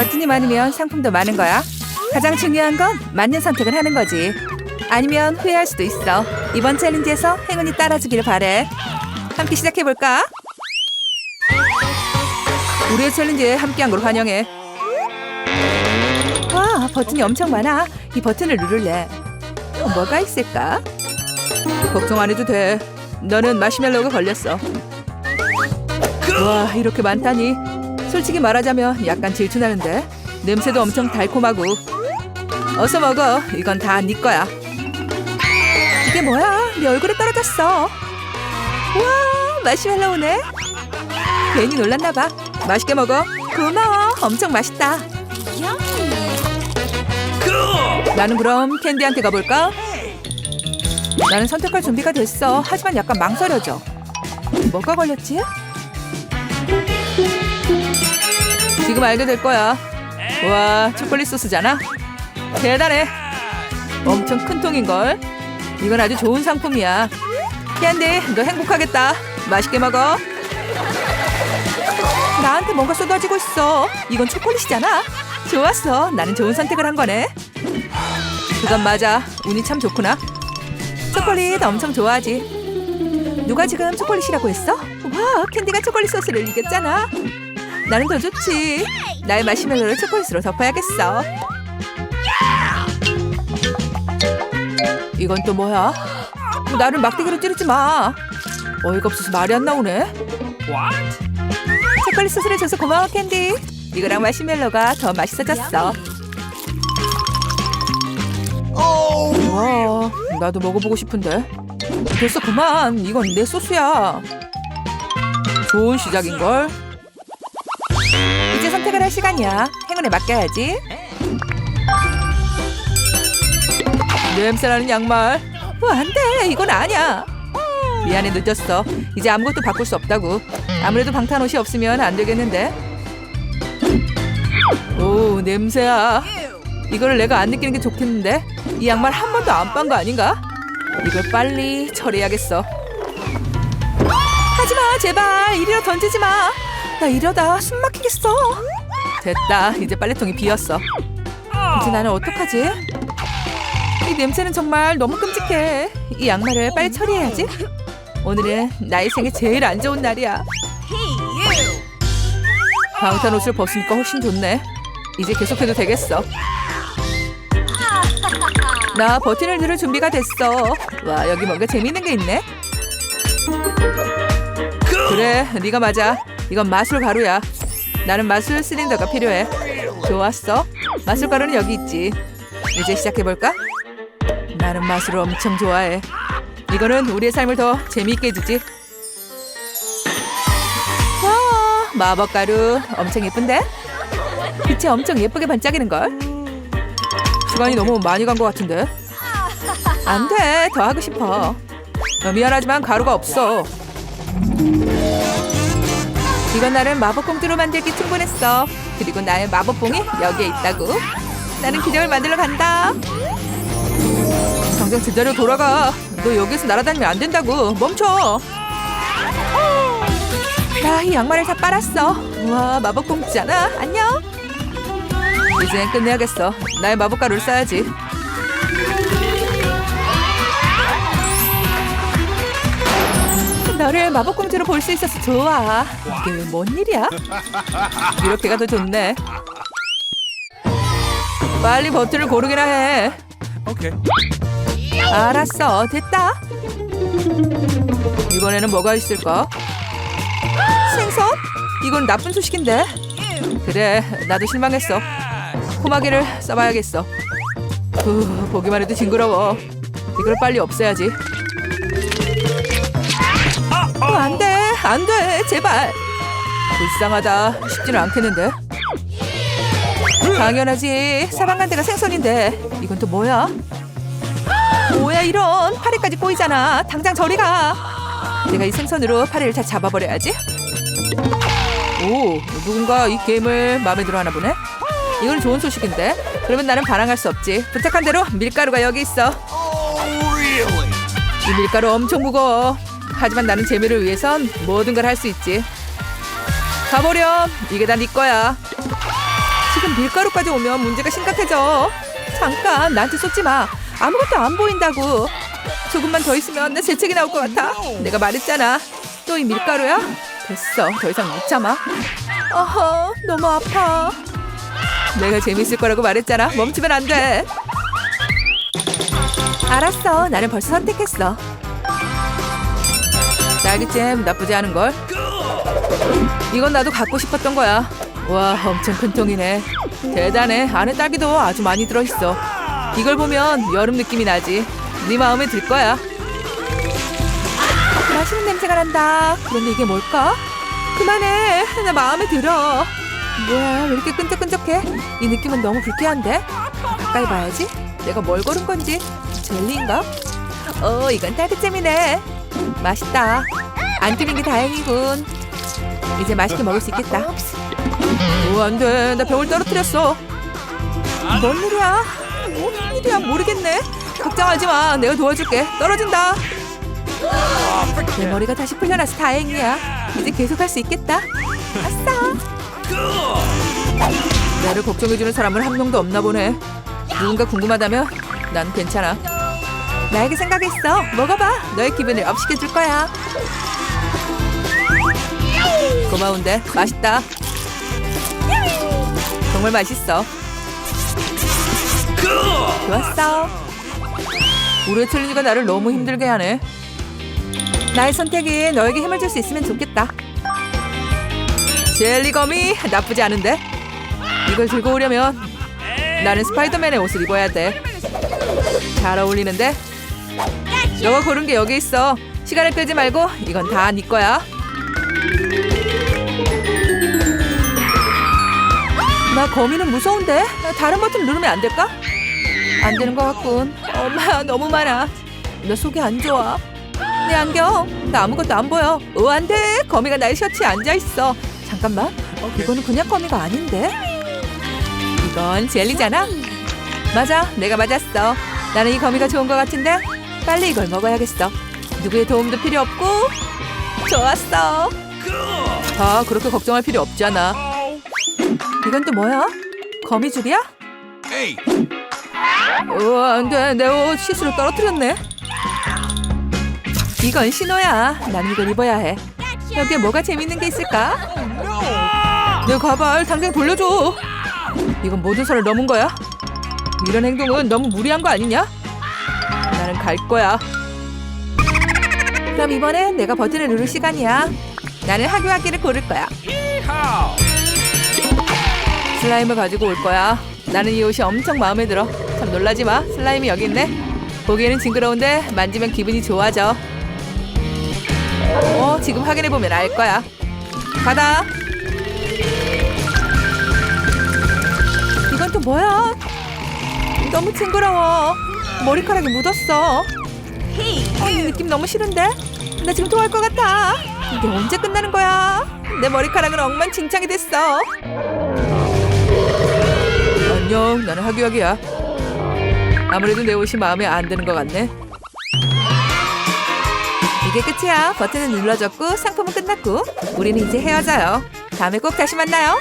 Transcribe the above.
버튼이 많으면 상품도 많은 거야. 가장 중요한 건 맞는 선택을 하는 거지. 아니면 후회할 수도 있어. 이번 챌린지에서 행운이 따라주기를 바래. 함께 시작해 볼까? 우리의 챌린지에 함께한 걸 환영해. 와, 버튼이 엄청 많아. 이 버튼을 누를래. 어, 뭐가 있을까? 걱정 안 해도 돼. 너는 마시멜로가 걸렸어. 와, 이렇게 많다니. 솔직히 말하자면 약간 질투나는데. 냄새도 엄청 달콤하고. 어서 먹어. 이건 다 네 거야. 이게 뭐야? 내 얼굴에 떨어졌어. 와, 마시멜로우네. 괜히 놀랐나 봐. 맛있게 먹어. 고마워. 엄청 맛있다. 나는 그럼 캔디한테 가볼까? 나는 선택할 준비가 됐어. 하지만 약간 망설여져. 뭐가 걸렸지? 지금 알게 될 거야. 와, 초콜릿 소스잖아. 대단해. 엄청 큰 통인걸. 이건 아주 좋은 상품이야. 캔디, 너 행복하겠다. 맛있게 먹어. 나한테 뭔가 쏟아지고 있어. 이건 초콜릿이잖아. 좋았어. 나는 좋은 선택을 한 거네. 그건 맞아. 운이 참 좋구나. 초콜릿 엄청 좋아하지. 누가 지금 초콜릿이라고 했어? 와, 캔디가 초콜릿 소스를 이겼잖아. 나는 더 좋지. 나의 마시멜로를 초콜릿으로 덮어야겠어. 이건 또 뭐야? 나를 막대기로 찌르지 마. 어이가 없어서 말이 안 나오네. 초콜릿 소스를 줘서 고마워 캔디. 이거랑 마시멜로가 더 맛있어졌어. 와, 나도 먹어보고 싶은데. 됐어 그만. 이건 내 소스야. 좋은 시작인걸. 이제 선택을 할 시간이야. 행운에 맡겨야지. 냄새나는 양말. 어, 안 돼. 이건 아니야. 미안해 늦었어. 이제 아무것도 바꿀 수 없다고. 아무래도 방탄 옷이 없으면 안 되겠는데. 오 냄새야. 이거를 내가 안 느끼는 게 좋겠는데. 이 양말 한 번도 안 빤 거 아닌가? 이걸 빨리 처리해야겠어. 하지마 제발 이리로 던지지 마. 나 이러다 숨 막히겠어. 됐다 이제 빨래통이 비었어. 이제 나는 어떡하지? 이 냄새는 정말 너무 끔찍해. 이 양말을 빨리 처리해야지. 오늘은 나의 생에 제일 안 좋은 날이야. 방탄 옷을 벗으니까 훨씬 좋네. 이제 계속해도 되겠어. 나 버튼을 누를 준비가 됐어. 와 여기 뭔가 재밌는 게 있네. 그래 네가 맞아. 이건 마술 가루야. 나는 마술 실린더가 필요해. 좋았어. 마술 가루는 여기 있지. 이제 시작해 볼까? 나는 마술을 엄청 좋아해. 이거는 우리의 삶을 더 재미있게 해주지. 와, 마법 가루 엄청 예쁜데? 빛이 엄청 예쁘게 반짝이는 걸. 시간이 너무 많이 간 것 같은데. 안 돼, 더 하고 싶어. 어, 미안하지만 가루가 없어. 이건 나를 마법 공주로 만들기 충분했어. 그리고 나의 마법봉이 여기에 있다고. 나는 기적을 만들러 간다. 당장 제자리로 돌아가. 너 여기서 날아다니면 안 된다고. 멈춰. 나 이 양말을 다 빨았어. 우와 마법 공주잖아. 안녕. 이젠 끝내야겠어. 나의 마법 가루를 써야지. 너를 마법 공주로 볼 수 있어서 좋아. 이게 왜 뭔 일이야? 이렇게가 더 좋네. 빨리 버튼을 고르기나 해. Okay. 알았어. 됐다. 이번에는 뭐가 있을까? 생선? 이건 나쁜 소식인데. 그래, 나도 실망했어. 코마개를 써봐야겠어. 후, 보기만 해도 징그러워. 이걸 빨리 없애야지. 안 돼, 제발. 불쌍하다. 쉽지는 않겠는데. 당연하지. 사방간 데가 생선인데. 이건 또 뭐야? 뭐야 이런 파리까지 꼬이잖아 당장 저리 가 내가 이 생선으로 파리를 다 잡아버려야지 오 누군가 이 게임을 마음에 들어 하나 보네 이건 좋은 소식인데 그러면 나는 반항할 수 없지 부탁한 대로 밀가루가 여기 있어 Oh? 이 밀가루 엄청 무거워 하지만 나는 재미를 위해선 모든 걸 할 수 있지 가보렴 이게 다 네 거야 지금 밀가루까지 오면 문제가 심각해져. 잠깐 나한테 쏟지 마. 아무것도 안 보인다고. 조금만 더 있으면 내 재채기 나올 것 같아. 내가 말했잖아. 또 이 밀가루야? 됐어. 더 이상 못 참아. 어허, 너무 아파. 내가 재밌을 거라고 말했잖아. 멈추면 안 돼. 알았어. 나는 벌써 선택했어. 딸기잼 나쁘지 않은 걸. 이건 나도 갖고 싶었던 거야. 와, 엄청 큰 통이네. 대단해. 안에 딸기도 아주 많이 들어있어. 이걸 보면 여름 느낌이 나지. 네 마음에 들 거야. 맛있는 냄새가 난다. 그런데 이게 뭘까? 그만해. 나 마음에 들어. 뭐야, 왜 이렇게 끈적끈적해? 이 느낌은 너무 불쾌한데? 더 가까이 봐야지. 내가 뭘 고른 건지. 젤리인가? 어, 이건 딸기잼이네. 맛있다. 안 뚫린 게 다행이군. 이제 맛있게 먹을 수 있겠다. 오, 안 돼. 나 병을 떨어뜨렸어. 뭔 일이야? 무슨 일이야? 모르겠네. 걱정하지 마. 내가 도와줄게. 떨어진다. 내 머리가 다시 풀려나서 다행이야. 이제 계속할 수 있겠다. 아싸. 나를 걱정해주는 사람은 한 명도 없나 보네. 누군가 궁금하다면 난 괜찮아. 나에게 생각이 있어. 먹어봐. 너의 기분을 업시켜줄 거야. 고마운데 맛있다. 정말 맛있어. 좋았어. 우리 챌린이가 나를 너무 힘들게 하네. 나의 선택이 너에게 힘을 줄 수 있으면 좋겠다. 젤리검이 나쁘지 않은데? 이걸 들고 오려면 나는 스파이더맨의 옷을 입어야 돼. 잘 어울리는데? 너가 고른 게 여기 있어. 시간을 끌지 말고 이건 다 네 거야. 나 거미는 무서운데 다른 버튼 누르면 안 될까? 안 되는 것 같군. 엄마 너무 많아. 나 속이 안 좋아. 내 안경 나 아무것도 안 보여. 어 안 돼 거미가 나의 셔츠에 앉아 있어. 잠깐만. 어 이거는 그냥 거미가 아닌데? 이건 젤리잖아. 맞아 내가 맞았어. 나는 이 거미가 좋은 것 같은데 빨리 이걸 먹어야겠어. 누구의 도움도 필요 없고 좋았어. 아 그렇게 걱정할 필요 없잖아. 이건 또 뭐야? 거미줄이야? Hey, 어, 안 돼. 내 옷 실수로 떨어뜨렸네. 이건 신호야. 난 이걸 입어야 해. 여기에 뭐가 재밌는 게 있을까? 내 가발 당장 돌려줘. 이건 모든 선을 넘은 거야. 이런 행동은 너무 무리한 거 아니냐? 나는 갈 거야. 그럼 이번엔 내가 버튼을 누를 시간이야. 나는 하교하기를 고를 거야. 슬라임을 가지고 올 거야. 나는 이 옷이 엄청 마음에 들어. 참 놀라지 마. 슬라임이 여기 있네. 보기에는 징그러운데 만지면 기분이 좋아져. 어, 지금 확인해 보면 알 거야. 가다. 이건 또 뭐야? 너무 징그러워. 머리카락이 묻었어. 어, 이 느낌 너무 싫은데? 나 지금 토할 것 같아. 이게 언제 끝나는 거야? 내 머리카락은 엉망진창이 됐어. 안녕, 나는 하기하기야. 아무래도 내 옷이 마음에 안 드는 것 같네. 이게 끝이야. 버튼은 눌러졌고 상품은 끝났고 우리는 이제 헤어져요. 다음에 꼭 다시 만나요.